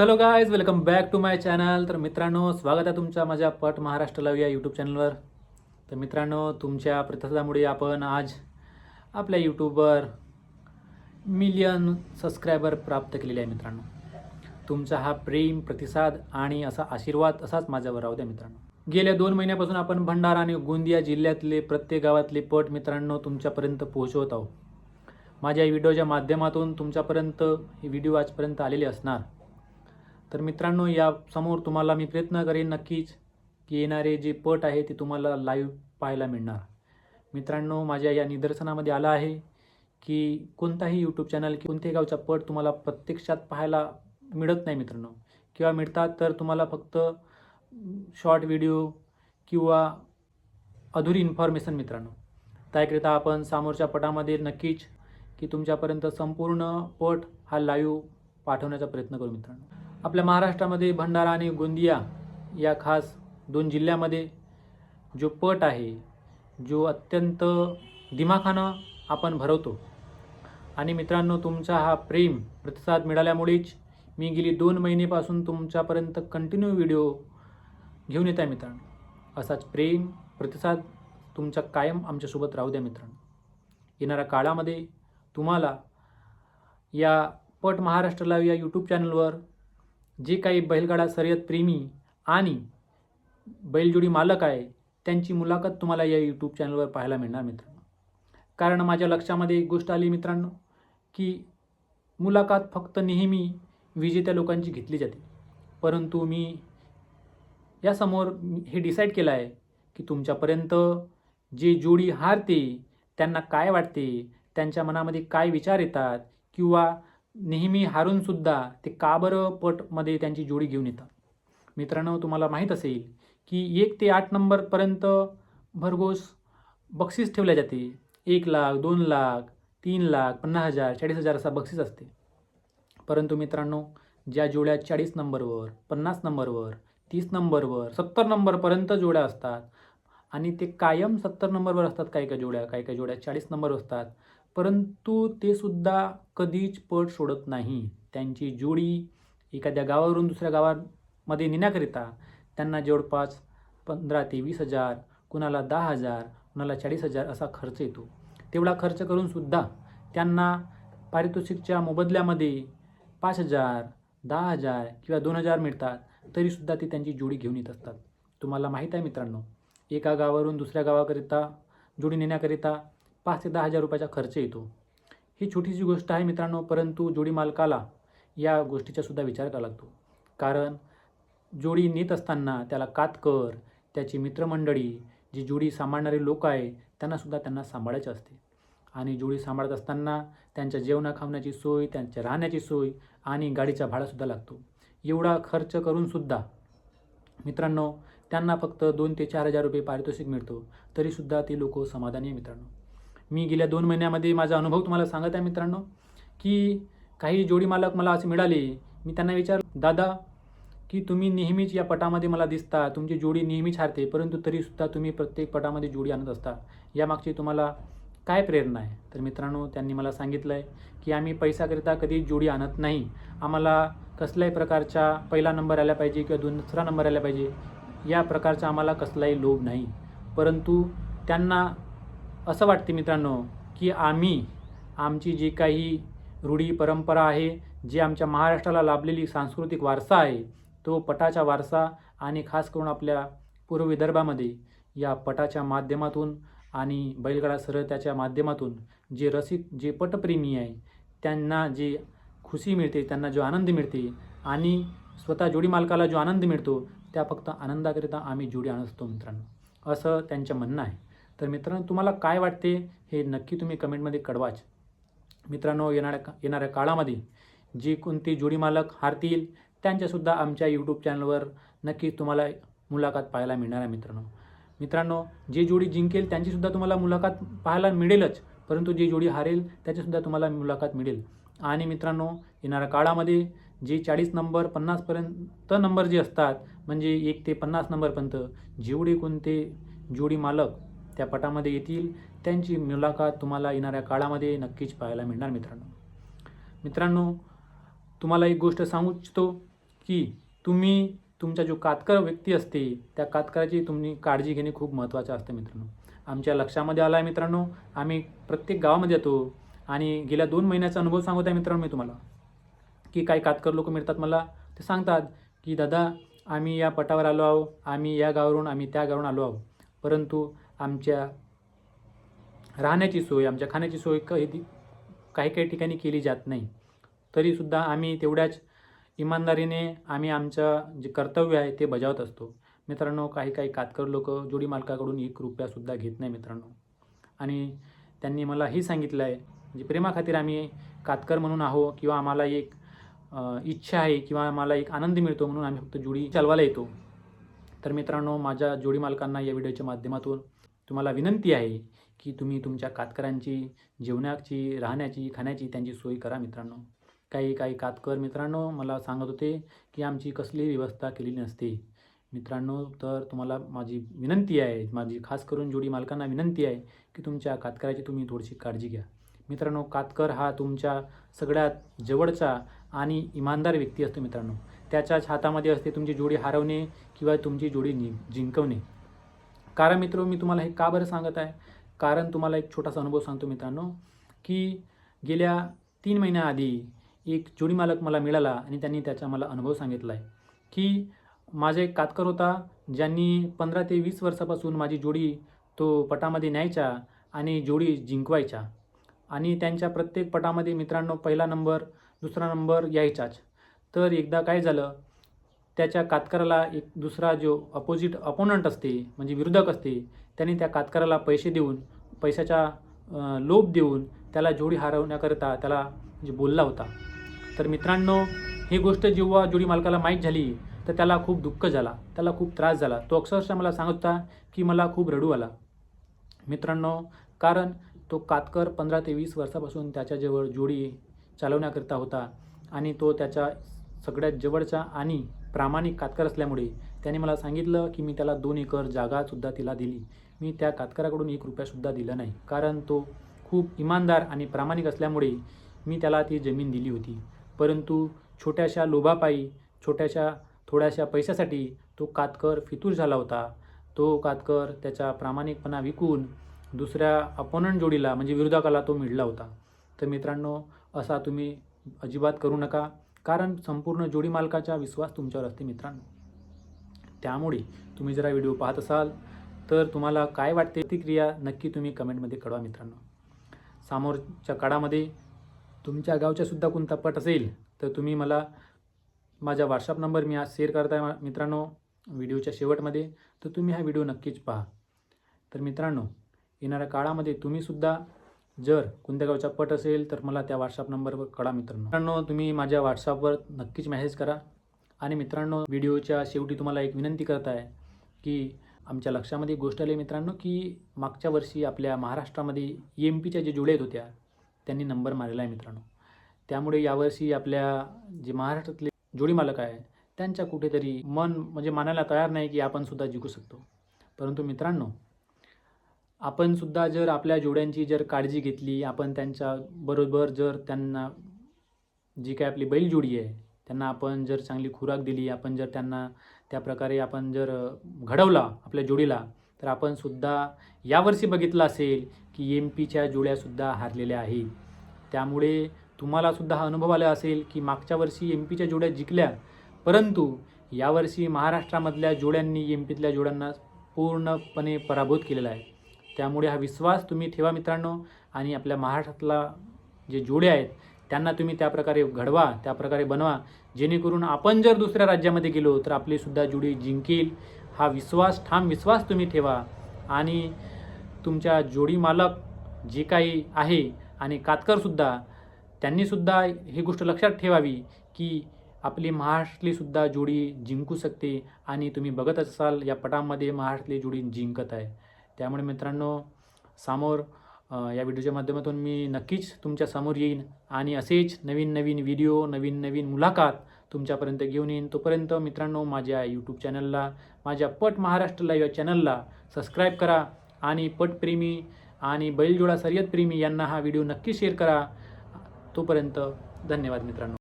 Hello guys welcome back to my channel तर मित्रांनो स्वागत आहे तुमच्या माझ्या पट महाराष्ट्र लव या यूट्यूब चॅनलवर तर मित्रांनो तुमच्या प्रतिसादामुळे आपण आज आपल्या यूट्यूबवर मिलियन सबस्क्रायबर प्राप्त केलेले आहे मित्रांनो. तुमचा हा प्रेम प्रतिसाद आणि असा आशीर्वाद असाच माझ्यावर राहू द्या मित्रांनो. गेल्या दोन महिन्यापासून आपण भंडारा आणि गोंदिया जिल्ह्यातले प्रत्येक गावातले पट मित्रांनो तुमच्यापर्यंत पोहोचवत आहोत. माझ्या व्हिडिओच्या माध्यमातून तुमच्यापर्यंत हे व्हिडिओ आजपर्यंत आलेले असणार. तर मित्रांनो या समोर तुम्हाला मी प्रयत्न करेन नक्कीच की येणारे जे पट आहे ते तुम्हाला लाईव्ह पाहायला मिळणार. मित्रांनो माझ्या या निदर्शनामध्ये आलं आहे की कोणताही यूट्यूब चॅनल की कोणत्याही गावचा पट तुम्हाला प्रत्यक्षात पाहायला मिळत नाही मित्रांनो. किंवा मिळतात तर तुम्हाला फक्त शॉर्ट व्हिडिओ किंवा अधुरी इन्फॉर्मेशन मित्रांनो. त्याकरिता आपण समोरच्या पटामध्ये नक्कीच की तुमच्यापर्यंत संपूर्ण पट हा लाईव्ह पाठवण्याचा प्रयत्न करू मित्रांनो. आपल्या महाराष्ट्रामध्ये भंडारा आणि गोंदिया या खास दोन जिल्ह्यामध्ये जो पट आहे जो अत्यंत दिमाखानं आपण भरवतो. आणि मित्रांनो तुमचा हा प्रेम प्रतिसाद मिळाल्यामुळेच मी गेली दोन महिनेपासून तुमच्यापर्यंत कंटिन्यू व्हिडिओ घेऊन येत आहे मित्रांनो. असाच प्रेम प्रतिसाद तुमचा कायम आमच्यासोबत राहू द्या मित्रांनो. येणाऱ्या काळामध्ये तुम्हाला या पट महाराष्ट्र लाईव्ह या यूट्यूब चॅनलवर जे काही बैलगाडा शर्यत प्रेमी आणि बैलजोडी मालक आहे त्यांची मुलाखत तुम्हाला या यूट्यूब चॅनलवर पाहायला मिळणार मित्रांनो. कारण माझ्या लक्षामध्ये एक गोष्ट आली मित्रांनो की मुलाखत फक्त नेहमी विजेत्या लोकांची घेतली जाते. परंतु मी यासमोर हे डिसाईड केलं आहे की तुमच्यापर्यंत जे जोडी हारते त्यांना काय वाटते त्यांच्या मनामध्ये काय विचार येतात किंवा नेहमी हारूनसुद्धा ते काबरपटमध्ये पटमध्ये त्यांची जोडी घेऊन येतात. मित्रांनो तुम्हाला माहीत असेल की एक ते आठ नंबरपर्यंत भरघोस बक्षीस ठेवल्या जाते. एक लाख दोन लाख तीन लाख पन्नास हजार चाळीस हजार असा बक्षीस असते. परंतु मित्रांनो ज्या जोड्या चाळीस नंबरवर पन्नास नंबरवर तीस नंबरवर सत्तर नंबरपर्यंत जोड्या असतात आणि ते कायम सत्तर नंबरवर असतात काही काही जोड्या काही काही जोड्या चाळीस नंबरवर असतात परंतु ते सुद्धा कधीच पट सोडत नाही. त्यांची जोडी एखाद्या गावावरून दुसऱ्या गावामध्ये नेण्याकरिता त्यांना जवळपास पंधरा ते वीस हजार कुणाला दहा हजार कुणाला चाळीस हजार असा खर्च येतो. तेवढा खर्च करूनसुद्धा त्यांना पारितोषिकच्या मोबदल्यामध्ये पाच हजार दहा हजार किंवा दोन हजार मिळतात तरीसुद्धा ते त्यांची जोडी घेऊन येत असतात. तुम्हाला माहीत आहे मित्रांनो एका गावावरून दुसऱ्या गावाकरिता जोडी नेण्याकरिता पाच ते दहा हजार रुपयाचा खर्च येतो. ही छोटीशी गोष्ट आहे मित्रांनो परंतु जोडी मालकाला या गोष्टीचा सुद्धा विचार करावा लागतो. कारण जोडी नेत असताना त्याला कातकर त्याची मित्रमंडळी जी जोडी सांभाळणारे लोक आहे त्यांनासुद्धा त्यांना सांभाळायचे असते. आणि जोडी सांभाळत असताना त्यांच्या जेवणा खावण्याची सोय त्यांच्या राहण्याची सोय आणि गाडीचा भाडासुद्धा लागतो. एवढा खर्च करूनसुद्धा मित्रांनो त्यांना फक्त दोन ते चार हजार रुपये पारितोषिक मिळतो. तरीसुद्धा ते लोक समाधानी आहे मित्रांनो. मी गेल्या दोन महिन्यामध्ये माझा अनुभव तुम्हाला सांगत आहे मित्रांनो की काही जोडी मालक मला असे मिळाले. मी त्यांना विचार दादा की तुम्ही नेहमीच या पटामध्ये मला दिसता तुमची जोडी नेहमीच हारते परंतु तरीसुद्धा तुम्ही प्रत्येक पटामध्ये जोडी आणत असता. यामागची तुम्हाला काय प्रेरणा आहे? तर मित्रांनो त्यांनी मला सांगितलं आहे की आम्ही पैसाकरिता कधी जोडी आणत नाही. आम्हाला कसल्याही प्रकारचा पहिला नंबर आला पाहिजे किंवा दुसरा नंबर आला पाहिजे या प्रकारचा आम्हाला कसलाही लोभ नाही. परंतु त्यांना असं वाटते मित्रांनो की आम्ही आमची जी काही रूढी परंपरा आहे जी आमच्या महाराष्ट्राला लाभलेली सांस्कृतिक वारसा आहे तो पटाचा वारसा आणि खास करून आपल्या पूर्व विदर्भामध्ये या पटाच्या माध्यमातून आणि बैलगाडा शर्यताच्या माध्यमातून जे रसिक जे पटप्रेमी आहे त्यांना जे खुशी मिळते त्यांना जो आनंद मिळते आणि स्वतः जोडी मालकाला जो आनंद मिळतो त्या फक्त आनंदाकरिता आम्ही जोडी आणत असतो मित्रांनो. असं त्यांचं म्हणणं आहे. तर मित्रांनो तुम्हाला काय वाटते हे नक्की तुम्ही कमेंटमध्ये कळवाच. मित्रांनो येणाऱ्या का येणाऱ्या काळामध्ये जी कोणती जोडी मालक हारतील त्यांच्यासुद्धा आमच्या यूट्यूब चॅनलवर नक्की तुम्हाला मुलाखत पाहायला मिळणार आहे मित्रांनो. मित्रांनो जे जोडी जिंकेल त्यांचीसुद्धा तुम्हाला मुलाखत पाहायला मिळेलच परंतु जी जोडी हारेल त्याचीसुद्धा तुम्हाला मुलाखत मिळेल. आणि मित्रांनो येणाऱ्या काळामध्ये जे चाळीस नंबर पन्नासपर्यंत नंबर जे असतात म्हणजे एक ते पन्नास नंबरपर्यंत जेवढे कोणते जोडी मालक त्या पटामध्ये येतील. त्यांची मुलाखत तुम्हाला येणाऱ्या काळामध्ये नक्कीच पाहायला मिळणार मित्रांनो. मित्रांनो तुम्हाला एक गोष्ट सांगू इच्छितो की तुम्ही तुमचा जो कातकर व्यक्ती असते त्या कातकराची तुम्ही काळजी घेणे खूप महत्त्वाचं असतं मित्रांनो. आमच्या लक्षामध्ये आला आहे मित्रांनो. आम्ही प्रत्येक गावामध्ये येतो आणि गेल्या दोन महिन्याचा अनुभव सांगत आहे मित्रांनो मी तुम्हाला. की काही कातकर लोक मिळतात मला ते सांगतात की दादा आम्ही या पटावर आलो आहो. आम्ही या गावावरून आम्ही त्या गावावरून आलो आहो. परंतु आमच्या राहण्याची सोय आमच्या खाण्याची सोय काही काही काही ठिकाणी केली जात नाही. तरीसुद्धा आम्ही तेवढ्याच इमानदारीने आम्ही आमचं जे कर्तव्य आहे ते बजावत असतो. मित्रांनो काही काही कातकर लोक जोडी मालकाकडून एक रुपयासुद्धा घेत नाही मित्रांनो. आणि त्यांनी मला हे सांगितलं आहे म्हणजे प्रेमाखातीर आम्ही कातकर म्हणून आहो किंवा आम्हाला एक इच्छा आहे किंवा आम्हाला एक आनंद मिळतो म्हणून आम्ही फक्त जोडी चालवायला येतो. तर मित्रांनो माझ्या जोडी मालकांना या व्हिडिओच्या माध्यमातून तुम्हाला विनंती आहे की तुम्ही तुमच्या कातकरांची जेवणाची राहण्याची खाण्याची त्यांची सोय करा मित्रांनो. काही काही कातकर मित्रांनो मला सांगत होते की आमची कसली व्यवस्था केलेली नसते. मित्रांनो तर तुम्हाला माझी विनंती आहे माझी खास करून जोडी मालकांना विनंती आहे की तुमच्या कातकराची तुम्ही थोडीशी काळजी घ्या. मित्रांनो कातकर हा तुमच्या सगळ्यात जवळचा आणि इमानदार व्यक्ती असतो मित्रांनो. त्याच्याच हातामध्ये असते तुमची जोडी हरवणे किंवा तुमची जोडी नि जिंकवणे. कारण मित्र मी तुम्हाला हे का बरं सांगत आहे? कारण तुम्हाला एक छोटासा अनुभव सांगतो मित्रांनो की गेल्या तीन महिन्याआधी एक जोडी मालक मला मिळाला आणि त्यांनी त्याचा मला अनुभव सांगितला आहे की माझा एक कातकर होता ज्यांनी पंधरा ते वीस वर्षापासून माझी जोडी तो पटामध्ये न्यायचा आणि जोडी जिंकवायच्या आणि त्यांच्या प्रत्येक पटामध्ये मित्रांनो पहिला नंबर दुसरा नंबर यायचाच. तर एकदा काय झालं त्याच्या कातकराला एक दुसरा जो अपोजिट अपोनंट असते म्हणजे विरोधक असते त्यांनी त्या कातकराला पैसे देऊन पैशाचा लोभ देऊन त्याला जोडी हरवण्याकरिता त्याला म्हणजे बोलला होता. तर मित्रांनो ही गोष्ट जेव्हा जोडी मालकाला माहीत झाली तर त्याला खूप दुःख झाला त्याला खूप त्रास झाला. तो अक्षरशः मला सांगत होता की मला खूप रडू आला. मित्रांनो कारण तो कातकर पंधरा ते वीस वर्षापासून त्याच्याजवळ जोडी चालवण्याकरिता होता आणि तो त्याच्या सगळ्यात जवळचा आणि प्रामाणिक कातकर असल्यामुळे त्याने मला सांगितलं की मी त्याला दोन एकर जागासुद्धा तिला दिली. मी त्या कातकराकडून एक रुपयासुद्धा दिला नाही. कारण तो खूप इमानदार आणि प्रामाणिक असल्यामुळे मी त्याला ती जमीन दिली होती. परंतु छोट्याशा लोभापायी छोट्याशा थोड्याशा पैशासाठी तो कातकर फितूर झाला होता. तो कातकर त्याचा प्रामाणिकपणा विकून दुसऱ्या अपोनंट जोडीला म्हणजे विरोधकाला तो मिळला होता. तर मित्रांनो असा तुम्ही अजिबात करू नका. कारण संपूर्ण जोडी मालकाचा विश्वास तुमच्यावर असते मित्रांनो. त्यामुळे तुम्ही जरा व्हिडिओ पाहत असाल तर तुम्हाला काय वाटते? प्रतिक्रिया नक्की तुम्ही कमेंटमध्ये कळवा मित्रांनो. समोरच्या काळामध्ये तुमच्या गावच्यासुद्धा कोणता पट असेल तर तुम्ही मला माझा व्हॉट्सअप नंबर मी आज शेअर करत आहे मित्रांनो व्हिडिओच्या शेवटमध्ये. तर तुम्ही हा व्हिडिओ नक्कीच पहा. तर मित्रांनो येणाऱ्या काळामध्ये तुम्हीसुद्धा जर कोणत्या गावचा पट असेल तर मला त्या व्हॉट्सअप नंबरवर कळा मित्रांनो. मित्रांनो तुम्ही माझ्या व्हॉट्सअपवर नक्कीच मेसेज करा. आणि मित्रांनो व्हिडिओच्या शेवटी तुम्हाला एक विनंती करत आहे की आमच्या लक्षामध्ये गोष्ट आली मित्रांनो की मागच्या वर्षी आपल्या महाराष्ट्रामध्ये ई एम पीच्या जे जुळेत होत्या त्यांनी नंबर मारलेला आहे मित्रांनो. त्यामुळे यावर्षी आपल्या जे महाराष्ट्रातले जोडी मालक आहे त्यांच्या कुठेतरी मन म्हणजे मानायला तयार नाही की आपण सुद्धा जिंकू शकतो. परंतु मित्रांनो आपण सुद्धा जर आपल्या जोड्यांची जर काळजी घेतली आपण त्यांच्या बरोबर जर त्यांना जी काय आपली बैलजोडी आहे त्यांना आपण जर चांगली खुराक दिली आपण जर त्यांना त्या प्रकारे आपण जर घडवला आपल्या जोडीला तर आपण सुद्धा यावर्षी बघितलं असेल की एम पीच्या जोड्यासुद्धा हारलेल्या आहेत. त्यामुळे तुम्हालासुद्धा हा अनुभव आला असेल की मागच्या वर्षी एम पीच्या जोड्या जिंकल्या परंतु यावर्षी महाराष्ट्रामधल्या जोड्यांनी एम पीतल्या जोड्यांना पूर्णपणे पराभूत केलेला आहे. त्यामुळे हा विश्वास तुम्ही ठेवा मित्रांनो. आणि आपल्या महाराष्ट्रातला जे जोडे आहेत त्यांना तुम्ही त्या प्रकारे घडवा त्या प्रकारे बनवा. जेणेकरून आपण जर दुसऱ्या राज्यामध्ये गेलो तर आपलीसुद्धा जोडी जिंकेल. हा विश्वास ठाम विश्वास तुम्ही ठेवा. आणि तुमच्या जोडी मालक जे काही आहे आणि कातकरसुद्धा त्यांनीसुद्धा ही गोष्ट लक्षात ठेवावी की आपली महाराष्ट्रलीसुद्धा जोडी जिंकू शकते. आणि तुम्ही बघत असाल या पटामध्ये महाराष्ट्रातली जोडी जिंकत आहे. त्यामुळे मित्रांनो समोर या व्हिडिओच्या माध्यमातून मी नक्कीच तुमच्यासमोर येईन आणि असेच नवीन नवीन व्हिडिओ नवीन नवीन मुलाखत तुमच्यापर्यंत घेऊन येईन. तोपर्यंत मित्रांनो माझ्या यूट्यूब चॅनलला माझ्या पट महाराष्ट्र लाईव्ह या चॅनलला सबस्क्राईब करा आणि पटप्रेमी आणि बैलजोडा शर्यतप्रेमी यांना हा व्हिडिओ नक्की शेअर करा. तोपर्यंत धन्यवाद मित्रांनो.